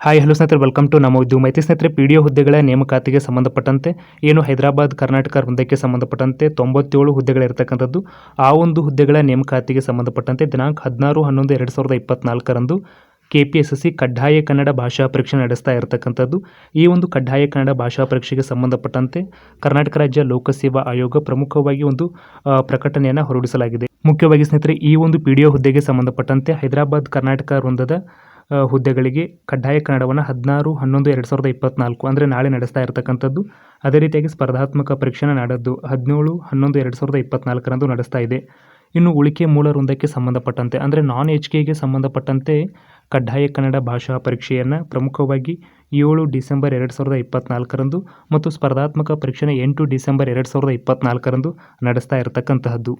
Hi hello ಸ್ನೇಹಿತರೆ welcome to ನಮ್ಮ ಉದ್ಯೋಗ ಮೈತ್ರಿ ಸ್ನೇಹಿತರೆ ಪಿ ಡಿ ಒ ಹುದ್ದೆಗಳ ನೇಮಕಾತಿಗೆ ಸಂಬಂಧಪಟ್ಟಂತೆ, ಏನು ಹೈದರಾಬಾದ್, ಕರ್ನಾಟಕ ವೃಂದಕ್ಕೆ ಸಂಬಂಧಪಟ್ಟಂತೆ ತೊಂಬತ್ತೇಳು ಹುದ್ದೆಗಳಿರ್ತಕ್ಕಂಥದ್ದು ಆ ಒಂದು ಹುದ್ದೆಗಳ ನೇಮಕಾತಿಗೆ ಸಂಬಂಧಪಟ್ಟಂತೆ ದಿನಾಂಕ ಹದಿನಾರು, ಹನ್ನೊಂದು, ಎರಡು ಸಾವಿರದ ಇಪ್ಪತ್ನಾಲ್ಕರಂದು K P S S C ಕಡ್ಡಾಯ ಕನ್ನಡ ಭಾಷಾ ಪರೀಕ್ಷೆ ನಡೆಸ್ತಾ ಇರತಕ್ಕಂಥದ್ದು. ಈ ಒಂದು ಕಡ್ಡಾಯ ಕನ್ನಡ ಭಾಷಾ ಪರೀಕ್ಷೆಗೆ ಸಂಬಂಧಪಟ್ಟಂತೆ ಕರ್ನಾಟಕ ರಾಜ್ಯ ಲೋಕಸೇವಾ ಆಯೋಗ ಪ್ರಮುಖವಾಗಿ ಒಂದು ಪ್ರಕಟಣೆಯನ್ನು ಹೊರಡಿಸಲಾಗಿದೆ. ಮುಖ್ಯವಾಗಿ ಸ್ನೇಹಿತರೆ, ಈ ಒಂದು ಪಿ ಡಿ ಒ ಹುದ್ದೆಗೆ ಸಂಬಂಧಪಟ್ಟಂತೆ ಹೈದರಾಬಾದ್, ಕರ್ನಾಟಕ ವೃಂದದ ಹುದ್ದೆಗಳಿಗೆ ಕಡ್ಡಾಯ ಕನ್ನಡವನ್ನು ಹದಿನಾರು, ಹನ್ನೊಂದು, ಎರಡು ಸಾವಿರದ ಇಪ್ಪತ್ತ್ನಾಲ್ಕು ಅಂದರೆ ನಾಳೆ ನಡೆಸ್ತಾ ಇರತಕ್ಕಂಥದ್ದು. ಅದೇ ರೀತಿಯಾಗಿ ಸ್ಪರ್ಧಾತ್ಮಕ ಪರೀಕ್ಷೆನ ನಾಡದ್ದು ಹದಿನೇಳು, ಹನ್ನೊಂದು, ಎರಡು ಸಾವಿರದ ಇಪ್ಪತ್ನಾಲ್ಕರಂದು ನಡೆಸ್ತಾ ಇದೆ. ಇನ್ನು ಉಳಿಕೆ ಮೂಲ ವೃಂದಕ್ಕೆ ಸಂಬಂಧಪಟ್ಟಂತೆ ಅಂದರೆ ನಾನ್ ಎಚ್ ಕೆಗೆ ಸಂಬಂಧಪಟ್ಟಂತೆ ಕಡ್ಡಾಯ ಕನ್ನಡ ಭಾಷಾ ಪರೀಕ್ಷೆಯನ್ನು ಪ್ರಮುಖವಾಗಿ ಏಳು ಡಿಸೆಂಬರ್ ಎರಡು ಸಾವಿರದ ಇಪ್ಪತ್ನಾಲ್ಕರಂದು ಮತ್ತು ಸ್ಪರ್ಧಾತ್ಮಕ ಪರೀಕ್ಷೆನ ಎಂಟು ಡಿಸೆಂಬರ್ ಎರಡು ಸಾವಿರದ ಇಪ್ಪತ್ನಾಲ್ಕರಂದು ನಡೆಸ್ತಾ ಇರತಕ್ಕಂತಹದ್ದು.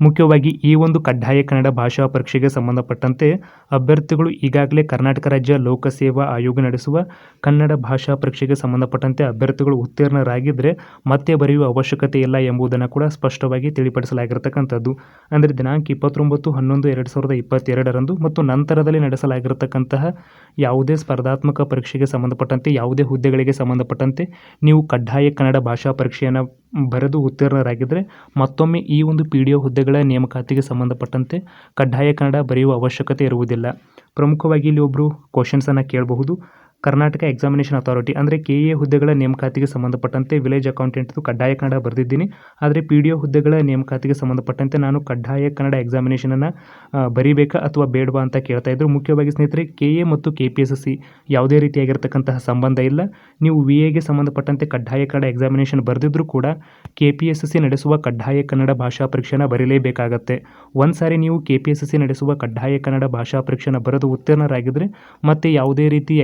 ಮುಖ್ಯವಾಗಿ ಈ ಒಂದು ಕಡ್ಡಾಯ ಕನ್ನಡ ಭಾಷಾ ಪರೀಕ್ಷೆಗೆ ಸಂಬಂಧಪಟ್ಟಂತೆ ಅಭ್ಯರ್ಥಿಗಳು ಈಗಾಗಲೇ ಕರ್ನಾಟಕ ರಾಜ್ಯ ಲೋಕಸೇವಾ ಆಯೋಗ ನಡೆಸುವ ಕನ್ನಡ ಭಾಷಾ ಪರೀಕ್ಷೆಗೆ ಸಂಬಂಧಪಟ್ಟಂತೆ ಅಭ್ಯರ್ಥಿಗಳು ಉತ್ತೀರ್ಣರಾಗಿದ್ದರೆ ಮತ್ತೆ ಬರೆಯುವ ಅವಶ್ಯಕತೆ ಇಲ್ಲ ಎಂಬುದನ್ನು ಕೂಡ ಸ್ಪಷ್ಟವಾಗಿ ತಿಳಿಪಡಿಸಲಾಗಿರತಕ್ಕಂಥದ್ದು. ಅಂದರೆ ದಿನಾಂಕ ಇಪ್ಪತ್ತೊಂಬತ್ತು ಹನ್ನೊಂದು ಎರಡು ಸಾವಿರದ ಇಪ್ಪತ್ತೆರಡರಂದು ಮತ್ತು ನಂತರದಲ್ಲಿ ನಡೆಸಲಾಗಿರತಕ್ಕಂತಹ ಯಾವುದೇ ಸ್ಪರ್ಧಾತ್ಮಕ ಪರೀಕ್ಷೆಗೆ ಸಂಬಂಧಪಟ್ಟಂತೆ, ಯಾವುದೇ ಹುದ್ದೆಗಳಿಗೆ ಸಂಬಂಧಪಟ್ಟಂತೆ ನೀವು ಕಡ್ಡಾಯ ಕನ್ನಡ ಭಾಷಾ ಪರೀಕ್ಷೆಯನ್ನು ಬರೆದು ಉತ್ತೀರ್ಣರಾಗಿದ್ದರೆ ಮತ್ತೊಮ್ಮೆ ಈ ಒಂದು ಪಿ ಡಿ ಒ ಹುದ್ದೆಗಳ ನೇಮಕಾತಿಗೆ ಸಂಬಂಧಪಟ್ಟಂತೆ ಕಡ್ಡಾಯ ಕನ್ನಡ ಬರೆಯುವ ಅವಶ್ಯಕತೆ ಇರುವುದಿಲ್ಲ. ಪ್ರಮುಖವಾಗಿ ಇಲ್ಲಿ ಒಬ್ಬರು ಕ್ವಶನ್ಸನ್ನು ಕೇಳಬಹುದು. ಕರ್ನಾಟಕ ಎಕ್ಸಾಮಿನೇಷನ್ ಅಥಾರಿಟಿ ಅಂದರೆ ಕೆ ಎ ಹುದ್ದೆಗಳ ನೇಮಕಾತಿಗೆ ಸಂಬಂಧಪಟ್ಟಂತೆ ವಿಲೇಜ್ ಅಕೌಂಟೆಂಟ್ದು ಕಡ್ಡಾಯ ಕನ್ನಡ ಬರೆದಿದ್ದೀನಿ. ಆದರೆ ಪಿ ಡಿ ಒ ಹುದ್ದೆಗಳ ನೇಮಕಾತಿಗೆ ಸಂಬಂಧಪಟ್ಟಂತೆ ನಾನು ಕಡ್ಡಾಯ ಕನ್ನಡ ಎಕ್ಸಾಮಿನೇಷನನ್ನು ಬರೀಬೇಕಾ ಅಥವಾ ಬೇಡವಾ ಅಂತ ಕೇಳ್ತಾ ಇದ್ರು. ಮುಖ್ಯವಾಗಿ ಸ್ನೇಹಿತರೆ ಕೆ ಎ ಮತ್ತು ಕೆ ಪಿ ಎಸ್ ಸಿ ಯಾವುದೇ ರೀತಿಯಾಗಿರ್ತಕ್ಕಂತಹ ಸಂಬಂಧ ಇಲ್ಲ. ನೀವು ವಿ ಎಗೆ ಸಂಬಂಧಪಟ್ಟಂತೆ ಕಡ್ಡಾಯ ಕನ್ನಡ ಎಕ್ಸಾಮಿನೇಷನ್ ಬರೆದಿದ್ರೂ ಕೂಡ ಕೆ ಪಿ ಎಸ್ ಸಿ ನಡೆಸುವ ಕಡ್ಡಾಯ ಕನ್ನಡ ಭಾಷಾ ಪರೀಕ್ಷೆನ ಬರೀಲೇಬೇಕಾಗತ್ತೆ. ಒಂದು ಸಾರಿ ನೀವು ಕೆ ಪಿ ಎಸ್ ಸಿ ನಡೆಸುವ ಕಡ್ಡಾಯ ಕನ್ನಡ ಭಾಷಾ ಪರೀಕ್ಷೆನ ಬರೆದು ಉತ್ತೀರ್ಣರಾಗಿದ್ದರೆ ಮತ್ತೆ ಯಾವುದೇ ರೀತಿ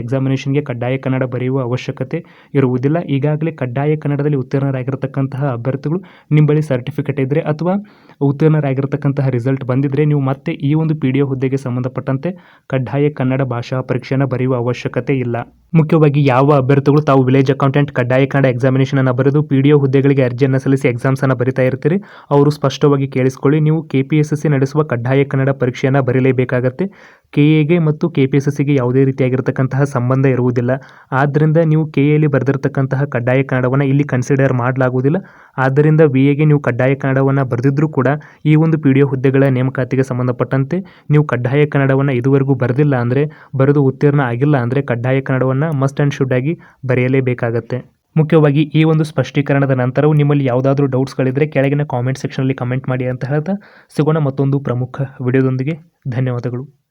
ಎಕ್ಸಾಮಿನೇಷನ್ಗೆ ಕಡ್ಡಾಯ ಕನ್ನಡ ಬರೆಯುವ ಅವಶ್ಯಕತೆ ಇರುವುದಿಲ್ಲ. ಈಗಾಗಲೇ ಕಡ್ಡಾಯ ಕನ್ನಡದಲ್ಲಿ ಉತ್ತೀರ್ಣರಾಗಿರತಕ್ಕಂತಹ ಅಭ್ಯರ್ಥಿಗಳು ನಿಮ್ಮ ಬಳಿ ಸರ್ಟಿಫಿಕೇಟ್ ಇದ್ದರೆ ಅಥವಾ ಉತ್ತೀರ್ಣರಾಗಿರ್ತಕ್ಕಂತಹ ರಿಸಲ್ಟ್ ಬಂದಿದ್ದರೆ ನೀವು ಮತ್ತೆ ಈ ಒಂದು ಪಿ ಡಿ ಒ ಹುದ್ದೆಗೆ ಸಂಬಂಧಪಟ್ಟಂತೆ ಕಡ್ಡಾಯ ಕನ್ನಡ ಭಾಷಾ ಪರೀಕ್ಷೆಯನ್ನು ಬರೆಯುವ ಅವಶ್ಯಕತೆ ಇಲ್ಲ. ಮುಖ್ಯವಾಗಿ ಯಾವ ಅಭ್ಯರ್ಥಿಗಳು ತಾವು ವಿಲೇಜ್ ಅಕೌಂಟೆಂಟ್ ಕಡ್ಡಾಯ ಕನ್ನಡ ಎಕ್ಸಾಮಿನೇಷನ್ ಅನ್ನು ಬರೆದು ಪಿ ಡಿ ಒ ಹುದ್ದೆಗಳಿಗೆ ಅರ್ಜಿಯನ್ನು ಸಲ್ಲಿಸಿ ಎಕ್ಸಾಮ್ಸ್ ಅನ್ನು ಬರಿತಾ ಇರ್ತೀರಿ, ಅವರು ಸ್ಪಷ್ಟವಾಗಿ ಕೇಳಿಸ್ಕೊಳ್ಳಿ. ನೀವು ಕೆ ಪಿ ಎಸ್ ಸಿ ನಡೆಸುವ ಕಡ್ಡಾಯ ಕನ್ನಡ ಪರೀಕ್ಷೆಯನ್ನು ಬರೀಲೇಬೇಕಾಗತ್ತೆ. ಕೆ ಎಗೆ ಮತ್ತು ಕೆ ಪಿ ಎಸ್ ಸಿಗೆ ಯಾವುದೇ ರೀತಿಯಾಗಿರ್ತಕ್ಕಂತಹ ಸಂಬಂಧ ಇರುವುದಿಲ್ಲ. ಆದ್ದರಿಂದ ನೀವು ಕೆ ಎಲ್ಲಿ ಬರೆದಿರ್ತಕ್ಕಂತಹ ಕಡ್ಡಾಯ ಕನ್ನಡವನ್ನು ಇಲ್ಲಿ ಕನ್ಸಿಡರ್ ಮಾಡಲಾಗುವುದಿಲ್ಲ. ಆದ್ದರಿಂದ ವಿ ಎಗೆ ನೀವು ಕಡ್ಡಾಯ ಕನ್ನಡವನ್ನು ಬರೆದಿದ್ರೂ ಕೂಡ ಈ ಒಂದು ಪಿ ಹುದ್ದೆಗಳ ನೇಮಕಾತಿಗೆ ಸಂಬಂಧಪಟ್ಟಂತೆ ನೀವು ಕಡ್ಡಾಯ ಕನ್ನಡವನ್ನು ಇದುವರೆಗೂ ಬರೆದಿಲ್ಲ ಅಂದರೆ, ಬರೆದು ಉತ್ತೀರ್ಣ ಆಗಿಲ್ಲ ಅಂದರೆ ಕಡ್ಡಾಯ ಕನ್ನಡವನ್ನು ಮಸ್ಟ್ ಆ್ಯಂಡ್ ಶುಡ್ ಆಗಿ ಬರೆಯಲೇಬೇಕಾಗತ್ತೆ. ಮುಖ್ಯವಾಗಿ ಈ ಒಂದು ಸ್ಪಷ್ಟೀಕರಣದ ನಂತರವೂ ನಿಮ್ಮಲ್ಲಿ ಯಾವುದಾದ್ರೂ ಡೌಟ್ಸ್ಗಳಿದ್ದರೆ ಕೆಳಗಿನ ಕಾಮೆಂಟ್ ಸೆಕ್ಷನಲ್ಲಿ ಕಮೆಂಟ್ ಮಾಡಿ ಅಂತ ಹೇಳ್ತಾ ಸಿಗೋಣ ಮತ್ತೊಂದು ಪ್ರಮುಖ ವಿಡಿಯೋದೊಂದಿಗೆ ಧನ್ಯವಾದಗಳು.